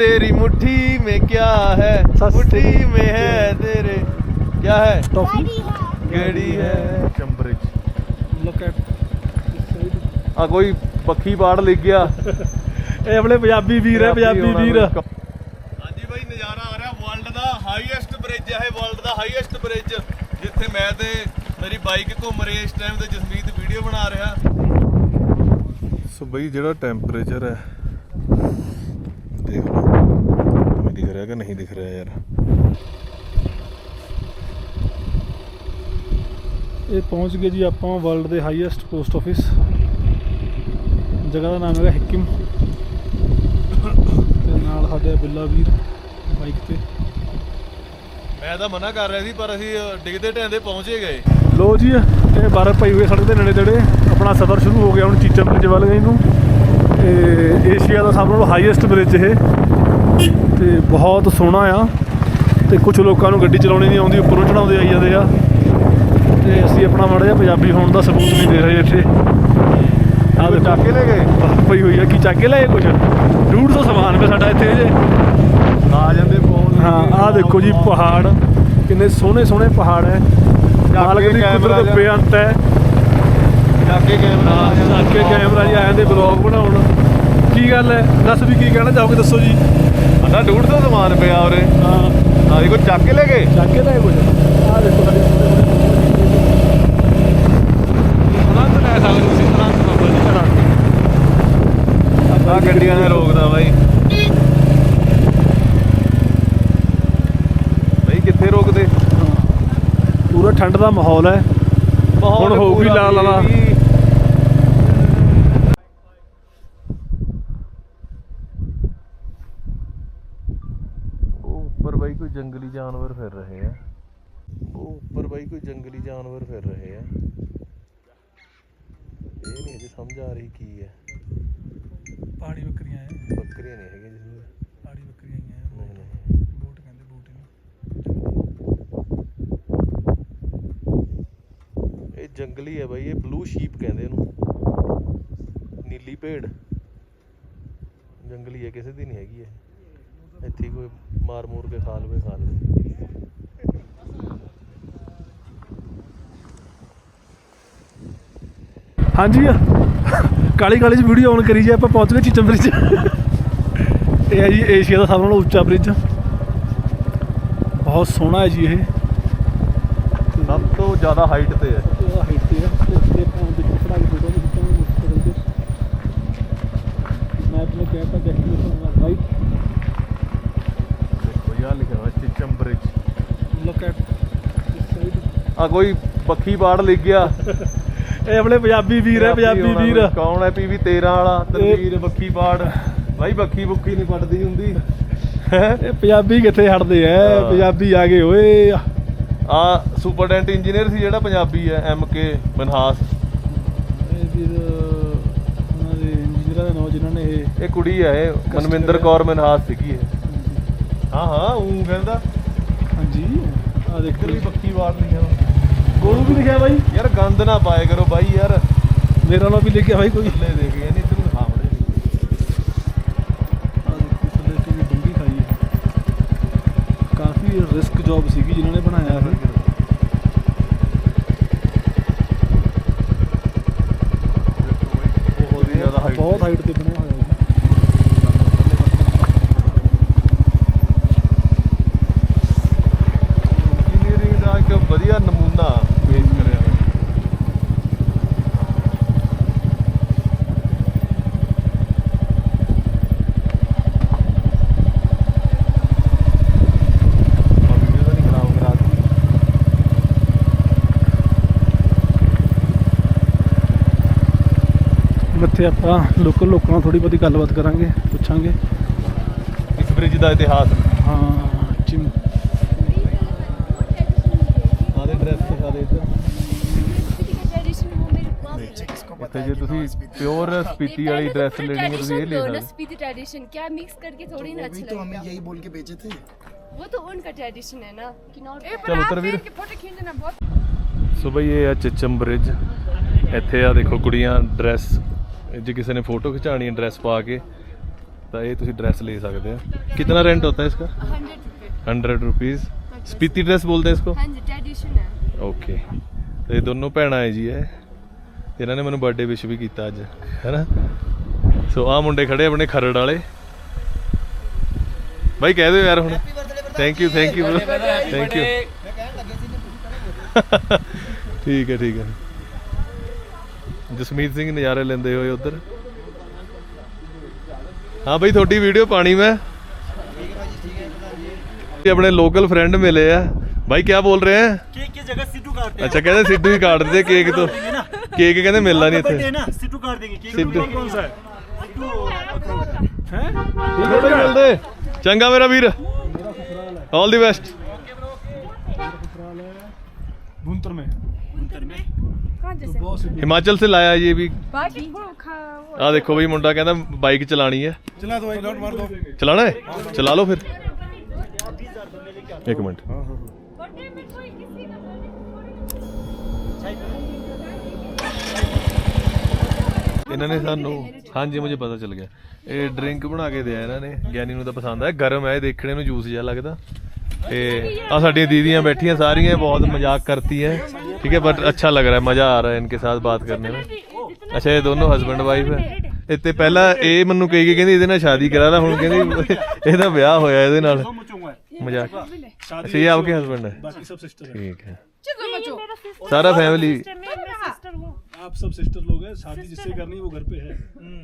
तेरी मुट्ठी में क्या है सस्ते मुट्ठी में है तेरे क्या है ਟੌਫੀ गड़ी है चंबरिज ਲੁੱਕ ਐਟ ਆ ਕੋਈ ਪੱਖੀ ਬਾੜ ਲਿਖ ਗਿਆ ਇਹ ਆਪਣੇ ਪੰਜਾਬੀ ਵੀਰ ਹੈ ਪੰਜਾਬੀ ਵੀਰ ਹਾਂਜੀ ਬਾਈ ਨਜ਼ਾਰਾ ਆ ਰਿਹਾ ਵਰਲਡ ਦਾ ਹਾਈਐਸਟ ਬ੍ਰਿਜ ਹੈ ਵਰਲਡ ਦਾ ਹਾਈਐਸਟ ਬ੍ਰਿਜ ਜਿੱਥੇ ਮੈਂ ਤੇ ਮੇਰੀ ਬਾਈਕ ਘੁੰਮ ਰਹੀ ਹੈ ਇਸ ਟਾਈਮ ਤੇ ਜਸਮੀਤ ਵੀਡੀਓ ਬਣਾ ਰਿਹਾ ਸੋ ਬਈ ਜਿਹੜਾ ਟੈਂਪਰੇਚਰ ਹੈ ਰਿਹਾ ਕਿ ਨਹੀਂ ਦਿਖ ਰਿਹਾ ਯਾਰ? ਇਹ ਪਹੁੰਚ ਗਏ ਜੀ ਆਪਾਂ ਵਰਲਡ ਦੇ ਹਾਈਐਸਟ ਪੋਸਟ ਆਫਿਸ ਜਗ੍ਹਾ ਦਾ ਨਾਮ ਹੈਗਾ ਹਕਿਮ ਤੇ ਨਾਲ ਸਾਡੇ ਬਿੱਲਾ ਵੀਰ ਬਾਈਕ ਤੇ। ਮੈਂ ਤਾਂ ਮਨਾ ਕਰ ਰਿਹਾ ਸੀ ਪਰ ਅਸੀਂ ਡਿੱਗਦੇ ਢਹਿੰਦੇ ਪਹੁੰਚੇ ਗਏ। ਲੋ ਜੀ ਇਹ ਬਰਫ਼ ਪਈ ਹੋਈ ਹੈ ਸੜਕ ਦੇ ਨੇੜੇ ਤੇੜੇ। ਆਪਣਾ ਸਫ਼ਰ ਸ਼ੁਰੂ ਹੋ ਗਿਆ ਹੁਣ ਚੀਚਾ ਬ੍ਰਿਜ ਵੱਲ ਗਏ ਨੂੰ। ਤੇ ਏਸ਼ੀਆ ਦਾ ਸਭ ਨਾਲੋਂ ਹਾਈਐਸਟ ਬ੍ਰਿਜ ਇਹ। ਤੇ ਬਹੁਤ ਸੋਹਣਾ ਆ ਤੇ ਕੁਝ ਲੋਕਾਂ ਨੂੰ ਗੱਡੀ ਚਲਾਉਣੀ ਨਹੀਂ ਆਉਂਦੀ ਉੱਪਰੋਂ ਚੜਾਉਂਦੇ ਆਈ ਜਾਂਦੇ ਆ। ਤੇ ਅਸੀਂ ਆਪਣਾ ਮਾੜਾ ਜਿਹਾ ਪੰਜਾਬੀ ਹੋਣ ਦਾ ਸਬੂਤ ਨਹੀਂ ਦੇ ਰਹੇ ਇੱਥੇ। ਆਹ ਦੇਖੋ। ਚੱਕ ਕੇ ਲੈ ਗਏ? ਪਈ ਹੋਈ ਆ। ਕੀ ਚੱਕ ਕੇ ਲਿਆਏ ਕੁਝ 150 ਸਮਾਨ ਪਿਆ ਸਾਡਾ ਇੱਥੇ ਜੇ ਆ ਜਾਂਦੇ ਫੋਨ ਹਾਂ ਆਹ ਦੇਖੋ ਜੀ ਪਹਾੜ। ਕਿੰਨੇ ਸੋਹਣੇ ਸੋਹਣੇ ਪਹਾੜ ਹੈ ਮਾਲਕ ਦੀ ਕੈਮਰਾ ਕੁਦਰਤ ਜਿਹਾ। ਬੇਅੰਤ ਹੈ ਚੱਕ ਕੇ ਕੈਮਰਾ ਆ ਜਾਂਦਾ ਹਾਂ ਕੇ ਕੈਮਰਾ ਜੀ ਆਇਆ ਤੇ ਬਲੌਗ ਬਣਾਉਣ। ਕੀ ਗੱਲ ਹੈ ਦੱਸ ਵੀ ਕੀ ਕਹਿਣਾ ਚਾਹੋਗੇ? ਦੱਸੋ ਜੀ। ਸਾਡਾ 150 ਸਮਾਨ ਪਿਆ ਉਰੇ। ਹਾਂ। ਆਹ ਦੇਖੋ ਚੱਕ ਕੇ ਲੈ ਗਏ? ਚੱਕ ਕੇ ਲੈ ਕੁਝ ਆਹ ਦੇਖੋ ਸਾਡੇ ਲੈ ਸਕਦੇ ਤੁਸੀਂ ਆਨੰਦ ਬਾਬਾ ਜੀ ਆ ਗੱਡੀਆਂ ਨੇ ਰੋਕਦਾ ਬਾਈ। ਬਾਈ ਕਿੱਥੇ ਰੋਕਦੇ? ਪੂਰਾ ਠੰਡ ਦਾ ਮਾਹੌਲ ਹੈ। ਹੁਣ ਹੋਊਗੀ ਪੂਰਾ ਲਾ ਲਾ ਲਾ। ਵੀ। ਉਹ ਉੱਪਰ ਬਾਈ ਕੋਈ ਜੰਗਲੀ ਜਾਨਵਰ ਫਿਰ ਰਹੇ ਆ। ਉਹ ਉੱਪਰ ਬਾਈ ਕੋਈ ਜੰਗਲੀ ਜਾਨਵਰ ਫਿਰ ਰਹੇ ਆ। ਇਹ ਨਹੀਂ ਅਜੇ ਸਮਝ ਆ ਰਹੀ ਕੀ ਹੈ ਪਹਾੜੀ ਬੱਕਰੀਆਂ ਹੈ ਬੱਕਰੀਆਂ ਨਹੀਂ ਹੈਗੀਆਂ ਜਿਸ ਪਹਾੜੀ ਬੱਕਰੀਆਂ ਹੀ ਹੈ ਨਹੀਂ ਨਹੀਂ। ਬੂਟ ਕਹਿੰਦੇ ਬੂਟ ਇਹਨੂੰ। ਇਹ ਜੰਗਲੀ ਹੈ ਬਾਈ ਇਹ ਬਲੂ ਸ਼ੀਪ ਕਹਿੰਦੇ ਇਹਨੂੰ। ਨੀਲੀ ਭੇਡ। ਜੰਗਲੀ ਹੈ ਕਿਸੇ ਦੀ ਨਹੀਂ ਹੈਗੀ ਇਹ। ਇੱਥੇ ਕੋਈ ਮਾਰ ਮੂਰ ਕੇ ਖਾ ਲਵੇ ਖਾ ਲਵੇ। ਹਾਂਜੀ ਕਾਲੀ ਕਾਲੀ ਚ ਵੀਡੀਓ ਆਨ ਕਰੀ ਜੇ ਆਪਾਂ ਪਹੁੰਚ ਗਏ ਚੀਚਮ ਬ੍ਰਿਜ। ਇਹ ਹੈ ਜੀ ਏਸ਼ੀਆ ਦਾ ਸਭ ਨਾਲੋਂ ਉੱਚਾ ਬ੍ਰਿਜ। ਬਹੁਤ ਸੋਹਣਾ ਹੈ ਜੀ ਇਹ। ਸਭ ਤੋਂ ਜ਼ਿਆਦਾ ਹਾਈਟ ਤੇ ਹੈ। ਹਾਈਟ ਤੇ ਹੈ ਤੇ ਉੱਤੇ ਆਪਾਂ ਵਿੱਚ ਖੜਾ ਕੇ ਫੋਟੋ ਨਹੀਂ ਖਿੱਚਾਂਗੇ ਮੋਟਰਸਾਈਕਲ ਤੇ ਮੈਪ ਨੇ ਕਹਿਤਾ ਡੈਸਟੀਨੇਸ਼ਨ ਰਾਈਟ ਦੇਖੋ ਯਾਰ ਲਿਖਿਆ ਹੋਇਆ Chicham bridge look at this side ਆ ਕੋਈ ਪੱਖੀ ਬਾੜ ਲਿਖ ਗਿਆ। ਇਹ ਆਪਣੇ ਪੰਜਾਬੀ ਵੀਰ ਹੈ ਪੰਜਾਬੀ ਵੀਰ। ਕੌਣ ਹੈ ਪੀਵੀ 13 ਵਾਲਾ ਤਨਵੀਰ ਬੱਖੀ ਬਾੜ ਬਾਈ ਬੱਖੀ ਬੁੱਖੀ ਨਹੀਂ ਪੜਦੀ ਹੁੰਦੀ। ਹੈਂ? ਇਹ ਪੰਜਾਬੀ ਕਿੱਥੇ ਹਟਦੇ ਐ। ਪੰਜਾਬੀ ਆ ਗਏ ਓਏ। ਆ ਸੁਪਰਡੈਂਟ ਇੰਜੀਨੀਅਰ ਸੀ ਜਿਹੜਾ ਪੰਜਾਬੀ ਹੈ ਐਮ ਕੇ ਮਨਹਾਸ। ਇਹ ਵੀਰ ਉਹਨਾਂ ਦੇ ਇੰਜੀਨੀਅਰਾਂ ਦੇ ਨਾਮ ਜਿਨ੍ਹਾਂ ਨੇ ਇਹ ਇਹ ਕੁੜੀ ਹੈ ਇਹ ਮਨਵਿੰਦਰ ਕੌਰ ਮਨਹਾਸ ਸੀਗੀ ਇਹ। ਹਾਂ ਹਾਂ ਉਹ ਕਹਿੰਦਾ। ਹਾਂਜੀ। ਆ ਦੇਖੋ। ਇੱਧਰ ਵੀ ਲਿਖਿਆ ਵਾ। ਗੋਲੂ ਵੀ ਲਿਖਿਆ ਬਾਈ। ਯਾਰ ਗੰਦ ਨਾ ਪਾਏ ਕਰੋ ਬਾਈ ਯਾਰ। ਮੇਰਾ ਨਾਮ ਵੀ ਲਿਖਿਆ ਬਾਈ ਕੋਈ। ਥੱਲੇ ਦੇ ਗਏ ਨਹੀਂ ਤੈਨੂੰ ਦੇਖੋ ਖਾਈ ਹੈ। ਕਾਫੀ ਰਿਸਕ ਜੌਬ ਸੀਗੀ ਜਿਨ੍ਹਾਂ ਨੇ ਬਣਾਇਆ ਇਹ ਬਹੁਤ ਹੀ ਜ਼ਿਆਦਾ ਹਾਈਟ ਬਹੁਤ ਹਾਈਟ ਤੇ ਬਣਿਆ ਹੋਇਆ ਹੈ ਇੰਜੀਨੀਅਰਿੰਗ ਦਾ ਇੱਕ ਵਧੀਆ ਨਮੂਨਾ ਪੇਸ਼ ਕਰਿਆ ਹੋਇਆ ਆ ਵੀਡੀਓ ਤਾਂ ਨਹੀਂ ਖਰਾਬ ਕਰਾ ਦਿੱਤੀ ਇੱਥੇ ਆਪਾਂ ਲੋਕਲ ਲੋਕਾਂ ਨਾਲ ਥੋੜੀ ਬਹੁਤੀ ਗੱਲਬਾਤ ਕਰਾਂਗੇ ਪੁੱਛਾਂਗੇ ਇਸ ਬ੍ਰਿਜ ਦਾ ਇਤਿਹਾਸ ਹਾਂ ਚਿਮ ਆਦੇ ਡਰੈਸ ਦਿਖਾ ਦੇ ਇੱਧਰ ट्रेडिशन वो मेरे को ਇੱਥੇ ਜੇ ਤੁਸੀਂ ਪਿਓਰ ਸਪੀਤੀ ਵਾਲੀ ਡਰੈਸ ਲੈਣੀ ਹੈ ਤੁਸੀਂ ਇਹ ਲੈ ਸਕਦੇ स्पीति ट्रेडिशन क्या मिक्स करके थोड़ी ना वही अच्छा तो हमें लगेगा यही बोल के बेचे थे वो तो उनका ट्रेडिशन है ना कि नॉट ਚਲੋ ਉਤਰ ਵੀਰ फोटो खींचना बहुत ਸੋ ਬਈ ਇਹ ਆ ਚਿਚਮ ਬ੍ਰਿਜ ਇੱਥੇ ਆ ਦੇਖੋ ਕੁੜੀਆਂ ਡਰੈਸ ਜੇ ਕਿਸੇ ਨੇ ਫੋਟੋ ਖਿਚਾਣੀ ਹੈ ਡਰੈਸ ਪਾ ਕੇ ਤਾਂ ਇਹ ਤੁਸੀਂ ड्रेस ले सकते हैं कितना रेंट होता है इसका हंड्रेड रुपये हंड्रेड रुपीज़ स्पीति ड्रेस बोलते हैं इसको हाँ जी ट्रेडिशन है ਓਕੇ ਤੇ ਇਹ ਦੋਨੋਂ ਭੈਣਾਂ ਹੈ ਜੀ ਇਹ ਇਹਨਾਂ ਨੇ ਮੈਨੂੰ ਬਰਥਡੇ ਵਿਸ਼ ਵੀ ਕੀਤਾ ਅੱਜ ਹੈਨਾ ਸੋ ਆਹ ਮੁੰਡੇ ਖੜੇ ਆਪਣੇ ਖਰੜ ਵਾਲੇ ਬਾਈ ਕਹਿ ਦਿਓ ਯਾਰ ਹੁਣ thank you thank you thank you ਠੀਕ ਹੈ ਠੀਕ ਹੈ ਜਸਮੀਤ ਸਿੰਘ ਨਜ਼ਾਰੇ ਲੈਂਦੇ ਹੋਏ ਉਧਰ ਹਾਂ ਬਈ ਤੁਹਾਡੀ ਵੀਡੀਓ ਪਾਣੀ ਮੈਂ ਇਹ ਆਪਣੇ ਲੋਕਲ ਫਰੈਂਡ ਮਿਲੇ ਆ ਭਾਈ ਕੀ ਬੋਲ ਰਹੇ ਹੈ केक की जगह सिद्धू काटते ਅੱਛਾ ਕਹਿੰਦੇ ਸਿੱਧੂ ਹੀ ਕਾਟ ਦਿੰਦੇ ਕੇਕ ਤੋਂ ਕੇਕ ਕਹਿੰਦੇ ਮਿਲਣਾ ਨਹੀਂ बर्थडे ਇੱਥੇ ना सिद्धू काट देंगे केक सिद्धू। कौन सा है ਥੋੜੇ ਮਿਲਦੇ ਚੰਗਾ ਮੇਰਾ ਵੀਰ ਆਲ ਦੀ ਬੈਸਟ भुंतर में कहाँ जैसे ਹਿਮਾਚਲ ਸੇ ਲਾਇਆ ਇਹ ਵੀ बाकी वो खा वो ਆ ਦੇਖੋ ਬਈ ਮੁੰਡਾ ਕਹਿੰਦਾ ਬਾਈਕ ਚਲਾਣੀ ਹੈ चला दो एक लौट मार दो ਚਲਾਣਾ ਹੈ ਚਲਾ ਲਓ ਫਿਰ ਇੱਕ ਮਿੰਟ ਇਹਨਾਂ ਨੇ ਸਾਨੂੰ ਹਾਂਜੀ ਮੈਨੂੰ ਪਤਾ ਚੱਲ ਗਿਆ ਇਹ ਡਰਿੰਕ ਬਣਾ ਕੇ ਦਿਆ ਇਹਨਾਂ ਨੇ ਗਿਆਨੀ ਨੂੰ ਤਾਂ ਪਸੰਦ ਆਇਆ ਗਰਮ ਹੈ ਇਹ ਦੇਖਣੇ ਨੂੰ ਜੂਸ ਜਿਹਾ ਲੱਗਦਾ ਤੇ ਆ ਸਾਡੀਆਂ ਦੀਦੀਆਂ ਬੈਠੀਆਂ ਸਾਰੀਆਂ ਬਹੁਤ ਮਜ਼ਾਕ ਕਰਤੀ ਹੈ ठीक है बट अच्छा लग रहा है मजा आ रहा है इनके साथ बात करने में ਅੱਛਾ ਇਹ ਦੋਨੋਂ ਹਸਬੰਡ ਵਾਈਫ ਹੈ ਇੱਥੇ ਪਹਿਲਾਂ ਇਹ ਮੈਨੂੰ ਕਹੀ ਗਈ ਕਹਿੰਦੀ ਇਹਦੇ ਨਾਲ ਸ਼ਾਦੀ ਕਰਾ ਲਾ ਹੁਣ ਕਹਿੰਦੀ ਇਹਦਾ ਵਿਆਹ ਹੋਇਆ ਇਹਦੇ ਨਾਲ ਮਜ਼ਾਕ ਅੱਛਾ ਇਹ ਆਪਕੇ ਹਸਬੰਡ ਹੈ बाकी सब सिस्टर है ठीक है चलो बच्चों सारा फैमिली आप सब सिस्टर लोग हैं शादी जिससे करनी है वो घर पे है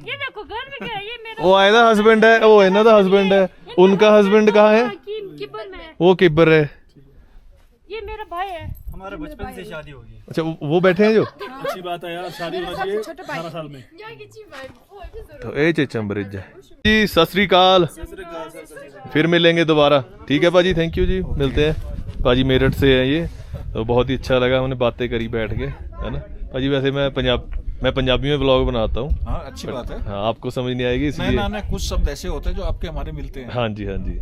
ये देखो घर में क्या है ये मेरा वो ਇਹਦਾ ਹਸਬੰਡ ਹੈ ਉਹ ਇਹਨਾਂ ਦਾ ਹਸਬੰਡ ਹੈ उनका हस्बैंड कहाँ है की किबर में है वो किब्बर है ये मेरा भाई है हमारे बचपन से शादी होगी अच्छा वो, बैठे हैं जो? अच्छी बात है यार शादी हो रही है 18 साल में। तो ए चे चंबरिज जी सत श्रीकाल। फिर मिलेंगे दोबारा। ठीक है भाजी थैंक यू जी। मिलते हैं। भाजी मेरठ से हैं ये। तो बहुत ही अच्छा लगा हमने बातें करी बैठ के है ना? भाजी वैसे मैं पंजाब मैं पंजाबी में ब्लॉग बनाता हूँ। हाँ अच्छी बात है। हाँ आपको समझ नहीं आएगी इसलिए कुछ शब्द ऐसे होते हैं जो आपके हमारे मिलते हैं। हाँ जी हाँ जी।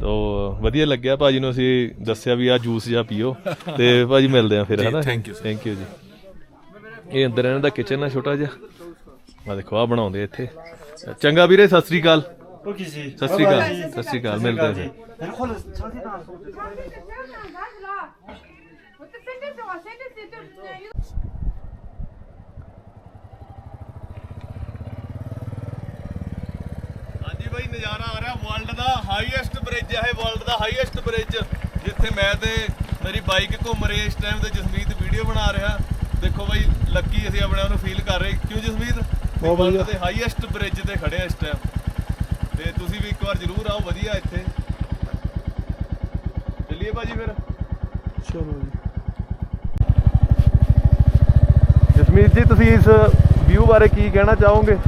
ਤੋ ਵਧੀਆ ਲੱਗਿਆ ਭਾਜੀ ਨੂੰ ਅਸੀਂ ਦੱਸਿਆ ਵੀ ਆ ਜੂਸ ਜਾਂ ਪੀਓ ਤੇ ਭਾਜੀ ਮਿਲਦੇ ਆ ਫਿਰ ਹਨਾ? ਥੈਂਕ ਯੂ ਥੈਂਕ ਯੂ ਜੀ। ਇਹ ਅੰਦਰ ਇਹਨਾਂ ਦਾ ਕਿਚਨ ਆ ਛੋਟਾ ਜਿਹਾ। ਆ ਦੇਖੋ ਆ ਬਣਾਉਂਦੇ ਇੱਥੇ। ਚੰਗਾ ਵੀਰੇ ਸਤਿ ਸ੍ਰੀ ਅਕਾਲ। ਸਤਿ ਸ੍ਰੀ ਅਕਾਲ। ਸਤਿ ਸ੍ਰੀ ਅਕਾਲ ਮਿਲਦੇ ਜੀ। ਹਾਂਜੀ ਬਾਈ ਨਜ਼ਾਰਾ ਆ ਰਿਹਾ ਵਰਲਡ ਦਾ ਹਾਈਐਸਟ ਬ੍ਰਿਜ ਹੈ ਵਰਲਡ ਦਾ ਹਾਈਐਸਟ ਬ੍ਰਿਜ ਜਿੱਥੇ ਮੈਂ ਤੇ ਮੇਰੀ ਬਾਈਕ ਘੁੰਮ ਰਹੀ ਇਸ ਟਾਈਮ ਤੇ ਜਸਮੀਤ ਵੀਡੀਓ ਬਣਾ ਰਿਹਾ। ਦੇਖੋ ਬਾਈ ਲੱਕੀ ਅਸੀਂ ਆਪਣੇ ਨੂੰ ਫੀਲ ਕਰ ਰਹੇ। ਕਿਉਂ ਜਸਮੀਤ? ਵਰਲਡ ਦੇ ਹਾਈਐਸਟ ਬ੍ਰਿਜ ਤੇ ਖੜੇ ਆ ਇਸ ਟਾਈਮ ਤੇ ਤੁਸੀਂ ਵੀ ਇੱਕ ਵਾਰ ਜ਼ਰੂਰ ਆਓ ਵਧੀਆ ਇੱਥੇ। ਚੱਲੀਏ ਬਾਜੀ ਫਿਰ। ਚਲੋ ਜੀ। ਜਸਮੀਤ ਜੀ ਤੁਸੀਂ ਇਸ ਵਿਊ ਬਾਰੇ ਕੀ ਕਹਿਣਾ ਚਾਹੋਗੇ?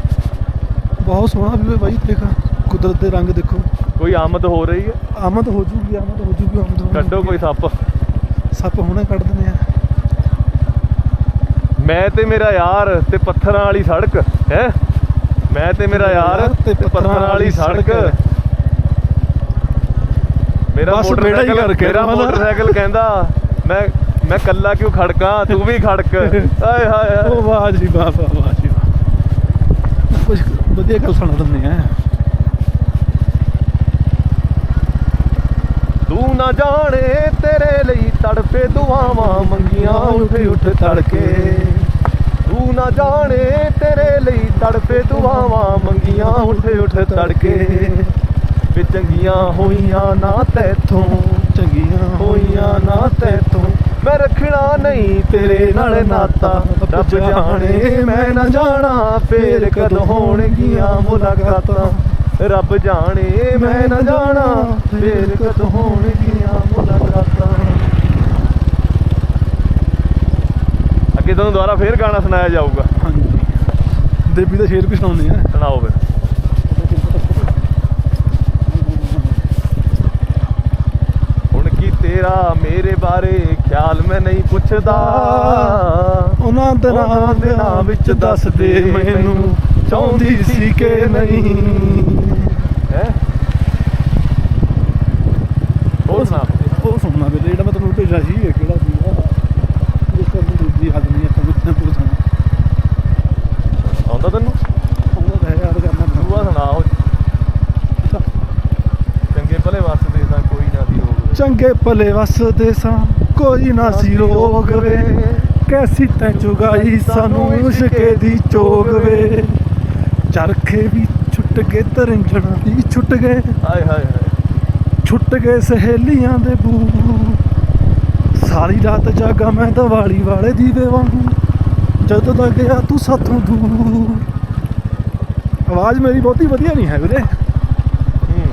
ਬਹੁਤ ਸੋਹਣਾ ਵਿਊ ਬਾਈ ਦੇਖਾ। ਕੁਦਰਤ ਦੇ ਰੰਗ ਦੇਖੋ। ਕੋਈ ਆਮਦ ਹੋ ਰਹੀ ਹੈ? ਆਮਦ ਹੋ ਜੂਗੀ ਆਮਦ ਹੋ ਜੂਗੀ ਆਮਦ ਕੱਢੋ ਕੋਈ ਸੱਪ। ਸੱਪ ਹੁਣੇ ਕੱਢ ਦਿੰਦੇ ਆ। ਮੈਂ ਤੇ ਮੇਰਾ ਯਾਰ ਤੇ ਪੱਥਰਾਂ ਵਾਲੀ ਸੜਕ ਹੈ? ਮੈਂ ਤੇ ਮੇਰਾ ਯਾਰ ਤੇ ਪੱਥਰਾਂ ਵਾਲੀ ਸੜਕ ਮੇਰਾ ਮੋਟਰਸਾਈਕਲ ਕਹਿੰਦਾ ਮੈਂ ਮੈਂ ਕੱਲਾ ਕਿਉਂ ਖੜਕਾ? ਤੂੰ ਵੀ ਖੜਕ। ਆਏ ਹਾਏ ਓ ਵਾਹ ਜੀ ਵਾਹ ਕੁਝ ਵਧੀਆ ਗੱਲ ਸੁਣਾ ਦਿੰਦੇ ਆ। ਨਾ ਜਾਣੇ ਤੇਰੇ ਲਈ ਤੜਪੇ ਦੁਆਵਾਂ ਮੰਗੀਆਂ ਉੱਠ ਉੱਠ ਤੜਕੇ। ਤੂੰ ਨਾ ਜਾਣੇ ਤੇਰੇ ਲਈ ਤੜਪੇ ਦੁਆਵਾਂ ਮੰਗੀਆਂ ਉੱਠ ਉੱਠ ਤੜਕੇ। ਵੇ ਚੰਗੀਆਂ ਹੋਈਆਂ ਨਾ ਤੈਥੋਂ ਚੰਗੀਆਂ ਹੋਈਆਂ ਨਾ ਤੈਥੋਂ। ਮੈਂ ਰੱਖਣਾ ਨਹੀਂ ਤੇਰੇ ਨਾਲ ਨਾਤਾ ਰੱਬ ਜਾਣੇ ਮੈਂ ਨਾ ਜਾਣਾ ਫੇਰ ਕਦ ਹੋਣਗੀਆਂ ਮੁਲਾਕਾਤਾਂ। ਰੱਬ ਜਾਣੇ ਮੈਂ ਨਾ ਜਾਣਾ। ਫੇਰ ਕਦ ਹੋਣਗੀਆਂ ਮੁਲਾਕਾਤਾਂ? ਅੱਗੇ ਤੁਹਾਨੂੰ ਦੁਬਾਰਾ ਫੇਰ ਗਾਣਾ ਸੁਣਾਇਆ ਜਾਊਗਾ। ਹਾਂਜੀ। ਦੇਵੀ ਦਾ ਸ਼ੇਰ ਵੀ ਸੁਣਾਉਂਦੇ ਆ। ਸੁਣਾਓ ਫਿਰ। ਹੁਣ ਕੀ ਤੇਰਾ ਮੇਰੇ ਬਾਰੇ ਖਿਆਲ ਮੈਂ ਨਹੀਂ ਪੁੱਛਦਾ। ਉਹਨਾਂ ਦਿਨਾਂ ਦਿਨਾਂ ਵਿੱਚ ਦੱਸ ਦੇ ਮੈਨੂੰ। ਚਾਹੁੰਦੀ ਸੀ ਕਿ ਨਹੀਂ। ਹੈ। ਹੋਰ ਸੁਣਾ ਉਹ ਸੁਣਨਾ ਵੀਰੇ ਜਿਹੜਾ ਮੈਂ ਤੁਹਾਨੂੰ ਭੇਜਿਆ ਸੀ ਇਹ ਕਿਹੜਾ ਸੀ? ਜਿਸ ਤੋਂ ਮੈਨੂੰ ਦੂਜੀ ਹੱਦ ਨਹੀਂ ਆਪਾਂ ਵਿੱਚ ਪੁੱਛਣਾ ਆਉਂਦਾ ਤੈਨੂੰ? ਉਹਦਾ ਤਾਂ ਹੈ ਯਾਦ ਕਰਨਾ ਦੂਆ ਸੁਣਾ ਉਹ ਭਲੇ ਵਸਦੇ ਤਾਂ ਕੋਈ ਨਾ ਸੀ ਰੋਗ ਚੰਗੇ ਭਲੇ ਵਸਦੇ ਸਾਂ ਕੋਈ ਨਾ ਸੀ ਰੋਗ ਵੇ ਕੈਸੀ ਤੈ ਚੁਗਾਈ ਸਾਨੂੰ ਮੁਸ਼ਕੇ ਦੀ ਚੋਗ ਵੇ ਚਰਖੇ ਵੀ ਛੁੱਟ ਗਏ ਤਰੰਜਣਾ ਵੀ ਛੁੱਟ ਗਏ। ਹਾਏ ਹਾਏ ਹਾਏ। ਛੁੱਟ ਗਏ ਸਹੇਲੀਆਂ ਦੇ ਬੂ। ਸਾਰੀ ਰਾਤ ਜਾਗਾ ਮੈਂ ਦੀਵਾਲੀ ਵਾਲੇ ਦੀਵੇ ਵਾਂਗੂ। ਜਦੋਂ ਦਾ ਗਿਆ ਤੂੰ ਸਾਥੋਂ ਦੂਰ। ਆਵਾਜ਼ ਮੇਰੀ ਬਹੁਤੀ ਵਧੀਆ ਨਹੀਂ ਹੈ ਵੀਰੇ।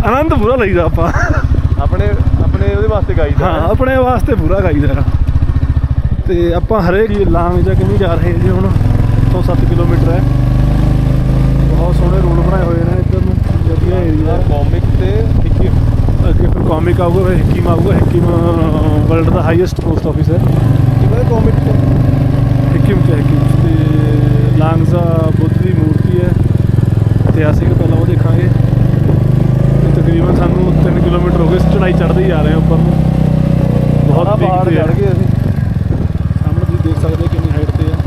ਆਨੰਦ ਪੂਰਾ ਲਈਦਾ ਆਪਾਂ। ਆਪਣੇ ਆਪਣੇ ਉਹਦੇ ਵਾਸਤੇ ਗਾਈਦਾ। ਹਾਂ ਆਪਣੇ ਵਾਸਤੇ ਪੂਰਾ ਗਾਈਦਾ। ਤੇ ਆਪਾਂ ਹਰੇਕ ਲਾਂਗ ਜਾ ਕੇ ਨਹੀਂ ਜਾ ਰਹੇ ਜੀ ਹੁਣ। ਤੋਂ 7 ਕਿਲੋਮੀਟਰ ਹੈ। ਬਹੁਤ ਸੋਹਣੇ ਰੋਡ ਬਣਾਏ ਹੋਏ ਨੇ ਇੱਧਰ ਨੂੰ ਵਧੀਆ ਏਰੀਆ ਕਾਮਿਕ ਤੇ ਇੱਕੀ ਅੱਗੇ ਫਿਰ ਕਾਮਿਕ ਆਊਗਾ ਫਿਰ ਹਕੀਮ ਆਊਗਾ ਹਕੀਮ ਵਰਲਡ ਦਾ ਹਾਈਐਸਟ ਪੋਸਟ ਆਫਿਸ ਹੈ। ਕਿਹੜਾ ਕਾਮਿਕ ਤੇ? ਹਕੀਮ ਤੇ ਹਕੀਮ ਤੇ ਲਾਂਗਜ਼ਾ ਬੁੱਧ ਦੀ ਮੂਰਤੀ ਹੈ। ਇਤਿਹਾਸਿਕ ਪਹਿਲਾਂ ਉਹ ਦੇਖਾਂਗੇ। ਤੇ ਤਕਰੀਬਨ ਸਾਨੂੰ 3 ਕਿਲੋਮੀਟਰ ਹੋ ਗਏ ਚੜਾਈ ਚੜ੍ਹਦੇ ਹੀ ਆ ਰਹੇ ਹਾਂ ਉੱਪਰ ਨੂੰ। ਬਹੁਤ ਪਹਾੜ ਤੇ। ਚੜ ਗਏ ਅਸੀਂ। ਸਾਹਮਣੇ ਤੁਸੀਂ ਦੇਖ ਸਕਦੇ ਹੋ ਕਿੰਨੀ ਹਾਈਟ ਤੇ ਹੈ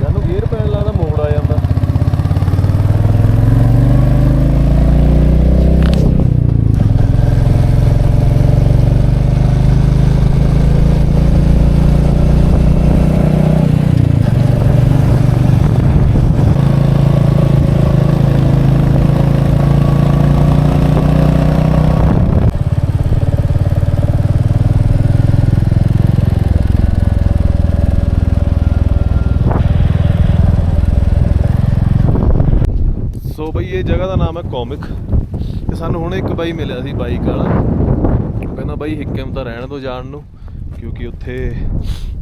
ਜਾਨੂੰ ਗੇਅਰ ਪੈਣ ਲੱਗਦਾ ਮੋੜ ਆ ਜਾਂਦਾ ਸੋ ਬਈ ਇਹ ਜਗ੍ਹਾ ਦਾ ਨਾਮ ਹੈ ਕਾਮਿਕ ਤੇ ਸਾਨੂੰ ਹੁਣ ਇੱਕ ਬਾਈ ਮਿਲਿਆ ਸੀ ਬਾਈਕ ਵਾਲਾ। ਕਹਿੰਦਾ ਬਾਈ ਹਿੱਕਮ ਤਾਂ ਰਹਿਣ ਤੋਂ ਜਾਣ ਨੂੰ, ਕਿਉਂਕਿ ਉੱਥੇ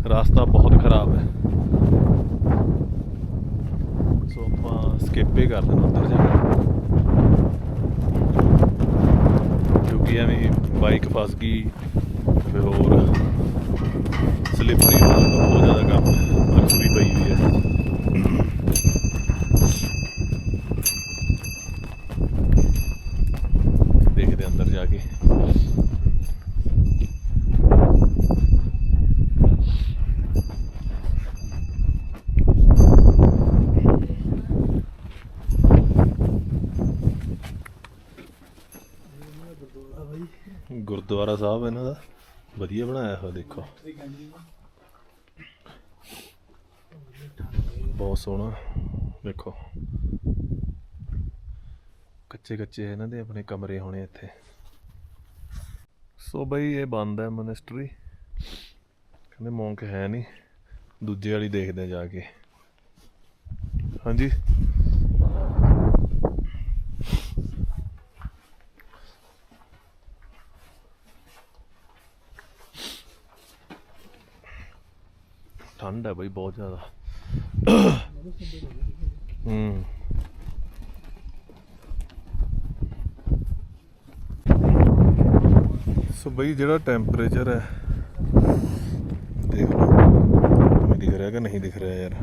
ਰਸਤਾ ਬਹੁਤ ਖਰਾਬ ਹੈ। ਸੋ ਆਪਾਂ ਸਕਿਪ ਹੀ ਕਰ ਦੇਣਾ ਉੱਧਰ ਜਾਣਾ ਕਿਉਂਕਿ ਐਵੇਂ ਬਾਈਕ ਫਸ ਗਈ, ਫਿਰ ਹੋਰ ਸਲਿਪਰੀ ਹੋਣ ਦਾ ਬਹੁਤ ਜ਼ਿਆਦਾ ਕੰਮ ਹੈ ਬਰਫ਼ ਵੀ ਪਈ ਹੋਈ ਹੈ ਦੇਖਦੇ ਹਾਂ ਅੰਦਰ ਜਾ ਕੇ ਗੁਰਦੁਆਰਾ ਸਾਹਿਬ ਇਹਨਾਂ ਦਾ। ਵਧੀਆ ਬਣਾਇਆ ਹੋਇਆ, ਦੇਖੋ। ਬਹੁਤ ਸੋਹਣਾ ਦੇਖੋ ਕੱਚੇ ਕੱਚੇ ਇਹਨਾਂ ਦੇ, ਆਪਣੇ ਕਮਰੇ ਹੋਣੇ ਇੱਥੇ। ਸੋ ਬਈ, ਇਹ ਬੰਦ ਹੈ ਮਨਿਸਟਰੀ ਕਹਿੰਦੇ ਮੌਂਕ ਹੈ ਨਹੀਂ। ਦੂਜੇ ਵਾਲੀ ਦੇਖਦੇ ਜਾ ਕੇ। ਹਾਂਜੀ। ਠੰਡ ਹੈ ਬਈ, ਬਹੁਤ ਜ਼ਿਆਦਾ। ਹੂੰ। ਸੋ ਬਈ, ਜਿਹੜਾ ਟੈਂਪਰੇਚਰ ਹੈ, ਦੇਖ ਲਓ। ਤੁਹਾਨੂੰ ਦਿਖ ਰਿਹਾ ਕਿ ਨਹੀਂ ਦਿਖ ਰਿਹਾ ਯਾਰ?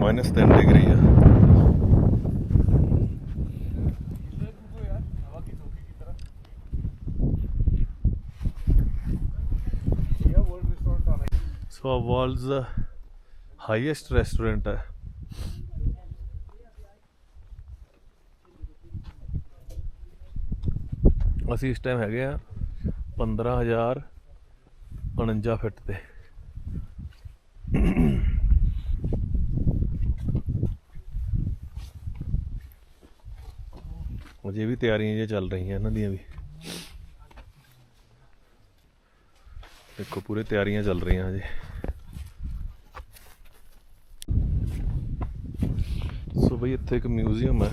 ਮਾਈਨਸ 3 ਡਿਗਰੀ ਆ। ਸੋ ਵਰਲਡਸ ਹਾਈਐਸਟ ਰੈਸਟੋਰੈਂਟ ਹੈ। ਅਸੀਂ ਇਸ ਟਾਈਮ ਹੈਗੇ ਆ 15049 ਫਿੱਟ ਤੇ। ਅਜੇ ਵੀ ਤਿਆਰੀਆਂ ਜੇ ਚੱਲ ਰਹੀਆਂ ਇਹਨਾਂ ਦੀਆਂ ਵੀ। ਦੇਖੋ, ਪੂਰੇ ਤਿਆਰੀਆਂ ਚੱਲ ਰਹੀਆਂ ਹਜੇ। ਸੋ ਬਈ, ਇੱਥੇ ਇੱਕ ਮਿਊਜ਼ੀਅਮ ਹੈ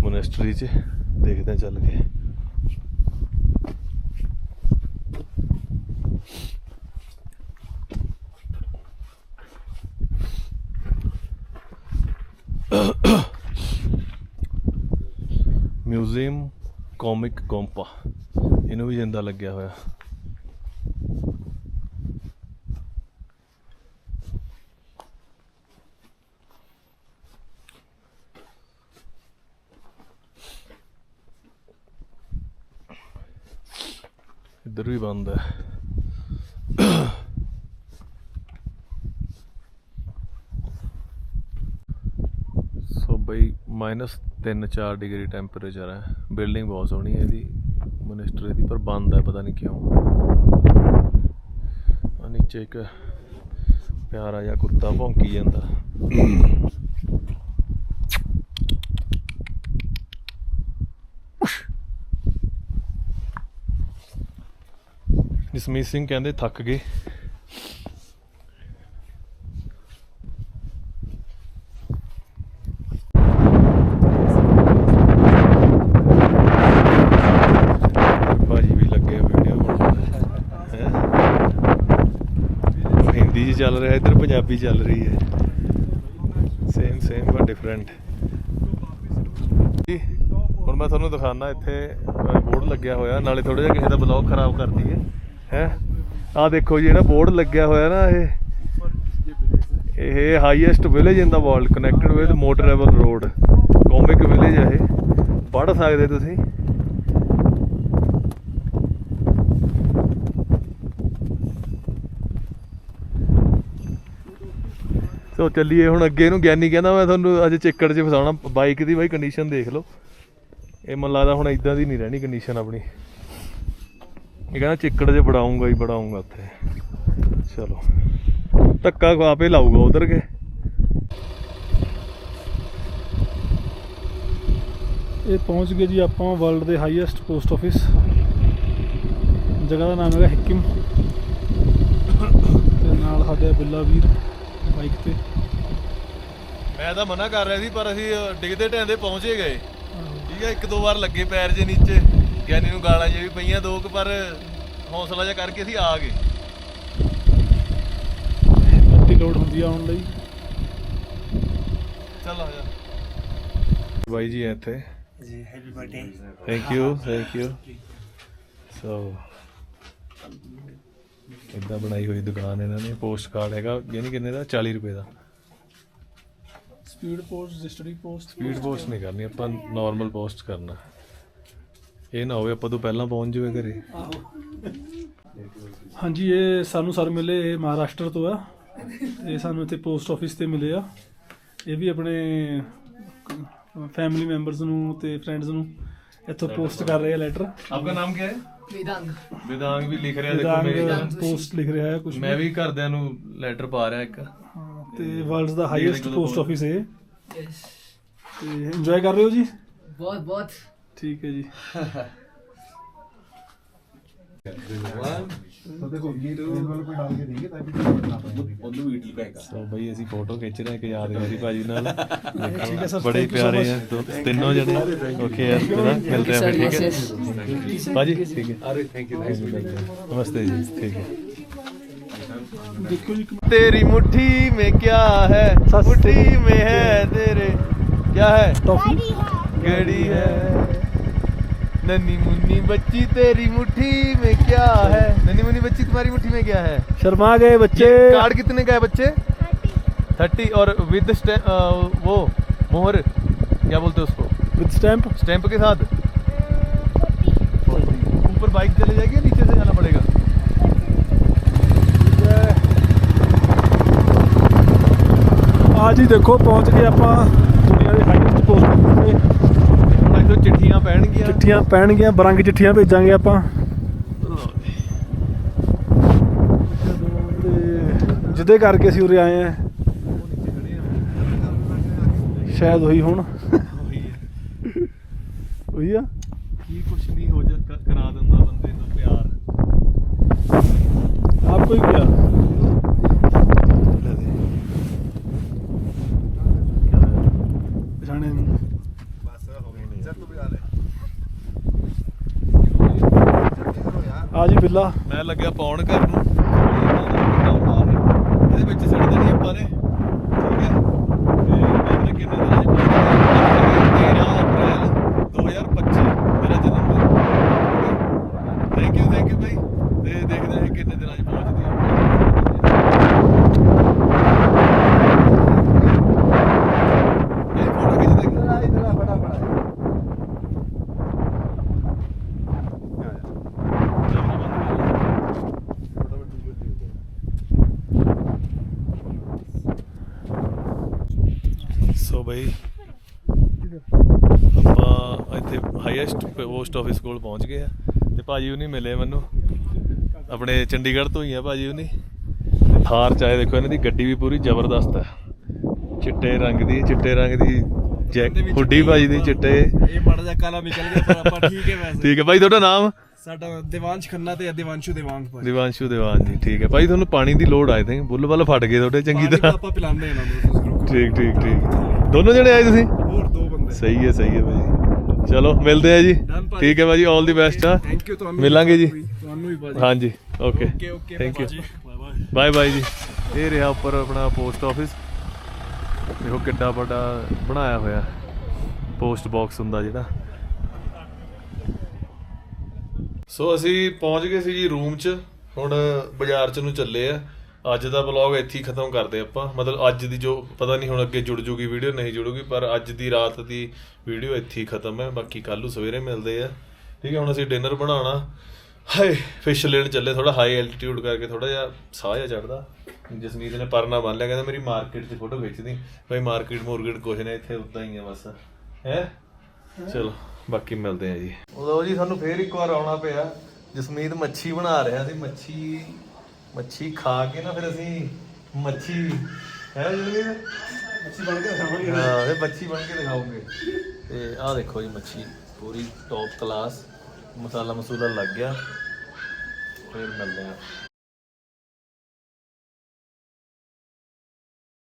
ਮੋਨੈਸਟਰੀ 'ਚ। ਦੇਖਦੇ ਹਾਂ ਚੱਲ ਕੇ। ਮਿਊਜ਼ੀਅਮ ਕਾਮਿਕ ਕੰਪਾ ਇਹਨੂੰ ਵੀ ਜਿੰਦਾ ਲੱਗਿਆ ਹੋਇਆ। ribande. ਸੋ ਬਈ ਮਾਈਨਸ 3-4 ਡਿਗਰੀ ਟੈਂਪਰੇਚਰ ਹੈ। ਬਿਲਡਿੰਗ ਬਹੁਤ ਸੋਹਣੀ ਹੈ ਇਹਦੀ ਮਿਨਿਸਟਰੀ ਦੀ ਪਰ ਬੰਦ ਹੈ, ਪਤਾ ਨਹੀਂ ਕਿਉਂ। ਆ ਨੀਚੇ ਇੱਕ ਪਿਆਰਾ ਜਿਹਾ ਕੁੱਤਾ ਭੌਂਕੀ ਜਾਂਦਾ। ਜਸਮੀਤ ਸਿੰਘ ਕਹਿੰਦੇ ਥੱਕ ਗਏ। ਭਾਜੀ ਵੀ ਲੱਗੇ ਵੀਡੀਓ ਬਣਾਉਣ। ਹੈਂ? ਹਿੰਦੀ 'ਚ ਚੱਲ ਰਿਹਾ, ਇੱਧਰ ਪੰਜਾਬੀ ਚੱਲ ਰਹੀ ਹੈ। ਸੇਮ ਸੇਮ ਬਟ ਡਿਫਰੈਂਟ ਹੁਣ ਮੈਂ ਤੁਹਾਨੂੰ ਦਿਖਾਣਾ ਇੱਥੇ ਬੋਰਡ ਲੱਗਿਆ ਹੋਇਆ, ਨਾਲੇ ਥੋੜਾ ਜਿਹਾ ਕਿਸੇ ਦਾ ਬਲੌਗ ਖਰਾਬ ਕਰਦੀ ਹੈ ਹੈ। ਆਹ ਦੇਖੋ ਜੀ, ਜਿਹੜਾ ਬੋਰਡ ਲੱਗਿਆ ਹੋਇਆ ਨਾ ਇਹ। ਇਹ highest village in the world connected with motorable road Komic village ਹੈ ਇਹ। ਪੜ੍ਹ ਸਕਦੇ ਤੁਸੀਂ। ਸੋ ਚੱਲੀਏ ਹੁਣ ਅੱਗੇ ਨੂੰ, ਗਿਆਨੀ ਕਹਿੰਦਾ ਮੈਂ ਤੁਹਾਨੂੰ ਅੱਜ ਚਿੱਕੜ 'ਚ ਫਸਾਉਣਾ ਬਾਈਕ ਦੀ ਬਾਈ ਕੰਡੀਸ਼ਨ ਦੇਖ ਲਓ। ਇਹ ਮੈਨੂੰ ਲੱਗਦਾ ਹੁਣ ਇਦਾਂ ਦੀ ਨਹੀਂ ਰਹਿਣੀ ਕੰਡੀਸ਼ਨ ਆਪਣੀ। ਇਹ ਕਹਿੰਦਾ ਚਿੱਕੜ 'ਚ ਬੜਾਉਂਗਾ ਹੀ ਬੜਾਉਂਗਾ ਉੱਥੇ। ਚਲੋ। ਧੱਕਾ ਆਪੇ ਲਾਊਗਾ ਉਧਰ ਕੇ। ਇਹ ਪਹੁੰਚ ਗਏ ਜੀ ਆਪਾਂ ਵਰਲਡ ਦੇ ਹਾਈਐਸਟ ਪੋਸਟ ਆਫਿਸ ਜਗ੍ਹਾ ਦਾ ਨਾਮ ਹੈਗਾ ਹਕਿਮ। ਤੇ ਨਾਲ ਸਾਡੇ ਬਿੱਲਾ ਵੀਰ ਬਾਈਕ ਤੇ। ਮੈਂ ਤਾਂ ਮਨਾ ਕਰ ਰਿਹਾ ਸੀ ਪਰ ਅਸੀਂ ਡਿੱਗਦੇ ਢਹਿੰਦੇ ਪਹੁੰਚੇ ਗਏ। ਠੀਕ ਹੈ ਇੱਕ ਦੋ ਵਾਰ ਲੱਗੇ ਪੈਰ ਜੇ ਨੀਚੇ। ਗਿਆਨੀ ਨੂੰ ਗਾਲਾਂ ਜੇ ਵੀ ਪਈਆਂ ਦੋ ਕੁ ਪਰ ਹੌਸਲਾ ਜਿਹਾ ਕਰਕੇ ਅਸੀਂ ਆ ਗਏ। ਵੱਡੀ ਲੋਡ ਹੁੰਦੀ ਆਉਣ ਲਈ। ਚੱਲ ਆ ਜਾ। ਬਾਈ ਜੀ ਇੱਥੇ। ਜੀ happy birthday thank you thank you so ਇਦਾਂ ਬਣਾਈ ਹੋਈ ਦੁਕਾਨ ਇਹਨਾਂ ਨੇ। ਪੋਸਟ ਕਾਰਡ ਹੈਗਾ ਯਾਨੀ ਕਿੰਨੇ ਦਾ? 40 ਰੁਪਏ ਦਾ। Speed post district post speed post ਨਹੀਂ ਕਰਨੀ ਆਪਾਂ ਨਾਰਮਲ ਪੋਸਟ ਕਰਨਾ। ਇਹ ਨਾ ਹੋਵੇ ਆਪਾਂ ਤੋਂ ਪਹਿਲਾਂ ਪਹੁੰਚ ਜਾਵੇ ਘਰੇ। ਹਾਂਜੀ ਇਹ ਸਾਨੂੰ ਸਰ ਮਿਲੇ ਇਹ ਮਹਾਰਾਸ਼ਟਰ ਤੋਂ ਆ। ਇਹ ਸਾਨੂੰ ਇੱਥੇ ਪੋਸਟ ਆਫਿਸ ਤੇ ਮਿਲੇ ਆ। ਇਹ ਵੀ ਆਪਣੇ ਫੈਮਿਲੀ ਮੈਂਬਰਸ ਨੂੰ ਤੇ ਫਰੈਂਡਸ ਨੂੰ ਇੱਥੋਂ ਪੋਸਟ ਕਰ ਰਹੇ ਆ ਲੈਟਰ। ਆਪਕਾ ਨਾਮ ਕੀ ਹੈ? ਵਿਦਾਂਗ। ਵੀ ਲਿਖ ਰਿਹਾ ਦੇਖੋ ਮੈਂ ਪੋਸਟ ਲਿਖ ਰਿਹਾ ਹੈ ਕੁਝ ਮੈਂ ਵੀ। ਘਰਦਿਆਂ ਨੂੰ ਲੈਟਰ ਪਾ ਰਿਹਾ ਇੱਕ। ਤੇ ਵਰਲਡਸ ਦਾ ਹਾਈਐਸਟ ਪੋਸਟ ਆਫਿਸ ਹੈ ਤੇ ਇੰਜੋਏ ਕਰ ਰਹੇ ਹੋ ਜੀ? ਬਹੁਤ ਬਹੁਤ। बहुत बहुत ਠੀਕ ਹੈ ਜੀ ਸੋ ਬਈ ਅਸੀਂ ਫੋਟੋ ਖਿੱਚ ਰਹੇ ਹਾਂ ਇੱਕ ਯਾਦਗਾਰੀ ਭਾਜੀ ਨਾਲ ਦੇਖੋ, ਬੜੇ ਹੀ ਪਿਆਰੇ ਆ ਦੋ ਤਿੰਨੋਂ ਜਣੇ ਓਕੇ ਯਾਰ ਇਹਦਾ ਮਿਲਦੇ ਆ ਫਿਰ, ਠੀਕ ਹੈ ਭਾਜੀ ਠੀਕ ਹੈ ਅਰੇ ਥੈਂਕ ਯੂ ਨਮਸਤੇ ਜੀ ਠੀਕ ਹੈ ਦੇਖੋ ਜੀ तेरी मुट्ठी में क्या है मुट्ठी में है तेरे क्या है ਟੌਫੀ घड़ी है नन्ही मुन्नी बच्ची तेरी मुट्ठी में क्या है? नन्ही मुन्नी बच्ची तुम्हारी मुट्ठी में क्या है? शर्मा गए बच्चे। कार्ड कितने का है बच्चे? थर्टी। और विद वो मोहर क्या बोलते उसको? विद स्टैंप स्टैंप के साथ? ऊपर बाइक चले जाएगी नीचे से जाना पड़ेगा? आज ही देखो पहुँच गए आप। ਚਿੱਠੀਆਂ ਪੈਣਗੀਆਂ। ਚਿੱਠੀਆਂ ਪੈਣਗੀਆਂ ਬਰੰਗ ਚਿੱਠੀਆਂ ਭੇਜਾਂਗੇ ਆਪਾਂ। ਤੇ ਜਿਹਦੇ ਕਰਕੇ ਅਸੀਂ ਉਰੇ ਆਏ ਆ। ਸ਼ਾਇਦ ਉਹੀ ਹੁਣ। ਉਹੀ ਆ। ਕੀ ਕੁਛ ਨਹੀਂ ਹੋ ਜਾ ਕਰਾ ਦਿੰਦਾ ਬੰਦੇ ਨੂੰ ਪਿਆਰ। ਆਪ ਕੋਈ ਕਿਹਾ ਪਛਾਣੇ ਨੂੰ ਆ ਮੈਂ ਲੱਗਿਆ ਪਾਉਣ ਘਰ ਨੂੰ। ਇਹਦੇ ਵਿੱਚ ਸਿੱਟ ਦੇਣੀ ਆਪਾਂ ਨੇ ਠੀਕ ਹੈ ਤੇ ਮੈਂ ਕਿੰਨੇ ਦਿਨਾਂ ਚ ਪਹੁੰਚਾਂਗੇ 13 ਅਪ੍ਰੈਲ 2025 ਮੇਰਾ ਜਨਮ ਦਿਨ ਥੈਂਕ ਯੂ ਥੈਂਕ ਯੂ ਭਾਈ ਤੇ ਦੇਖਦੇ ਹਾਂ ਕਿੰਨੇ ਦਿਨਾਂ ਚ ਪਹੁੰਚਦੀ ਹੈ ਇਹ ਫੋਟੋ ਖਿੱਚ ਦੇ ਸੋ ਬਈ ਆਪਾਂ ਇੱਥੇ ਹਾਈਐਸਟ ਪੋਸਟ ਆਫਿਸ ਕੋਲ ਪਹੁੰਚ ਗਏ ਆ ਤੇ ਭਾਜੀ ਉਹ ਨਹੀਂ ਮਿਲੇ ਮੈਨੂੰ। ਆਪਣੇ ਚੰਡੀਗੜ੍ਹ ਤੋਂ ਹੀ ਆ ਭਾਜੀ ਉਹਨੀ ਥਾਰ ਚਾਹੇ ਦੇਖੋ ਇਹਨਾਂ ਦੀ ਗੱਡੀ ਵੀ ਪੂਰੀ ਜ਼ਬਰਦਸਤ ਹੈ ਚਿੱਟੇ ਰੰਗ ਦੀ ਚਿੱਟੇ ਰੰਗ ਦੀ ਜੈਕ ਹੁੱਡੀ ਭਾਜੀ ਦੀ ਚਿੱਟੇ। ਇਹ ਮਾੜਾ ਜਿਹਾ ਕਾਲਾ ਨਿਕਲ ਗਿਆ ਪਰ ਆਪਾਂ ਠੀਕ ਹੈ ਵੈਸੇ। ਠੀਕ ਹੈ ਭਾਈ ਤੁਹਾਡਾ ਨਾਮ? ਸਾਡਾ ਦਿਵਾਂਸ਼ ਖੰਨਾ ਤੇ ਦਿਵਾਂਸ਼ੂ ਦਿਵਾਂਗ ਭਾਈ ਦਿਵਾਂਸ਼ੂ ਦੇਵਾਨ ਜੀ ਠੀਕ ਹੈ। ਭਾਈ ਤੁਹਾਨੂੰ ਪਾਣੀ ਦੀ ਲੋੜ ਆਏ ਥਿੰਕ ਬੁੱਲ ਬੱਲ ਫਟ ਗਏ ਤੁਹਾਡੇ ਚੰਗੀ ਤਰ੍ਹਾਂ। ਆਪਾਂ ਪਿਲਾਉਂਦੇ ਹਾਂ ਨਾ ਠੀਕ ਠੀਕ ਠੀਕ। ਦੋਨੋਂ ਜਣੇ ਆਏ ਤੁਸੀਂ? ਹੋਰ ਦੋ ਬੰਦੇ। ਸਹੀ ਹੈ ਸਹੀ ਹੈ ਭਾਈ। ਚਲੋ ਮਿਲਦੇ ਆ ਜੀ। ਠੀਕ ਹੈ ਭਾਜੀ 올 ਦੀ ਬੈਸਟ ਆ ਥੈਂਕ ਯੂ ਤੁਹਾਨੂੰ ਮਿਲਾਂਗੇ ਜੀ। ਤੁਹਾਨੂੰ ਵੀ ਭਾਜੀ। ਹਾਂਜੀ okay thank you bye bye bye bye ਜੀ। ਇਹ ਰਿਹਾ ਉੱਪਰ ਆਪਣਾ ਪੋਸਟ ਆਫਿਸ ਦੇਖੋ ਕਿੱਡਾ ਵੱਡਾ ਬਣਾਇਆ ਹੋਇਆ। ਪੋਸਟ ਬਾਕਸ ਹੁੰਦਾ ਜਿਹੜਾ। ਸੋ ਅਸੀਂ ਪਹੁੰਚ ਗਏ ਸੀ ਜੀ ਰੂਮ 'ਚ। ਹੁਣ ਬਾਜ਼ਾਰ 'ਚ ਨੂੰ ਚੱਲੇ ਆ। ਅੱਜ ਦਾ ਵਲੌਗ ਇੱਥੇ ਹੀ ਖਤਮ ਕਰਦੇ ਆਪਾਂ। ਮਤਲਬ ਅੱਜ ਦੀ ਜੋ ਪਤਾ ਨਹੀਂ ਹੁਣ ਅੱਗੇ ਜੁੜ ਜੂਗੀ ਵੀਡੀਓ ਨਹੀਂ ਜੁੜੂਗੀ, ਪਰ ਅੱਜ ਦੀ ਰਾਤ ਦੀ ਵੀਡੀਓ ਇੱਥੇ ਹੀ ਖਤਮ ਹੈ। ਬਾਕੀ ਕੱਲ ਨੂੰ ਸਵੇਰੇ ਮਿਲਦੇ ਆ। ਠੀਕ ਹੈ, ਹੁਣ ਅਸੀਂ ਡਿਨਰ ਬਣਾਉਣਾ। ਹਾਏ ਫਿਸ਼ ਲੈਣ ਚੱਲੇ ਥੋੜਾ ਹਾਈ ਐਲਟੀਟਿਊਡ ਕਰਕੇ ਥੋੜਾ ਜਿਹਾ ਸਾਹ ਜਿਹਾ ਚੜਦਾ ਜਸਮੀਤ ਨੇ ਪਰਨਾ ਬੰਨ ਲਿਆ, ਕਹਿੰਦਾ ਮੇਰੀ ਮਾਰਕੀਟ 'ਚ ਫੋਟੋ ਖਿੱਚਦੀ। ਭਾਈ ਮਾਰਕੀਟ ਮੋਰਕੀਟ ਕੁਛ ਨਹੀਂ, ਇੱਥੇ ਉਦਾਂ ਹੀ ਆ ਬਸ। ਹੈ? ਚਲੋ, ਬਾਕੀ ਮਿਲਦੇ ਆ ਜੀ। ਉਦੋਂ ਜੀ, ਸਾਨੂੰ ਫੇਰ ਇੱਕ ਵਾਰ ਆਉਣਾ ਪਿਆ। ਜਸਮੀਤ ਮੱਛੀ ਬਣਾ ਰਿਹਾ ਸੀ, ਮੱਛੀ ਮੱਛੀ ਖਾ ਕੇ ਨਾ ਫਿਰ ਅਸੀਂ ਮੱਛੀ ਹੈ ਜਸਮੀਤ ਮੱਛੀ ਬਣ ਕੇ ਦਿਖਾਵਾਂਗੇ ਹਾਂ ਇਹ ਮੱਛੀ ਬਣ ਕੇ ਦਿਖਾਉਂਗੇ। ਤੇ ਆਹ ਦੇਖੋ ਜੀ ਮੱਛੀ ਪੂਰੀ ਟੌਪ ਕਲਾਸ ਮਸਾਲਾ ਮਸੂਲਾ ਲੱਗ ਗਿਆ। ਫਿਰ ਮਿਲਦੇ ਆ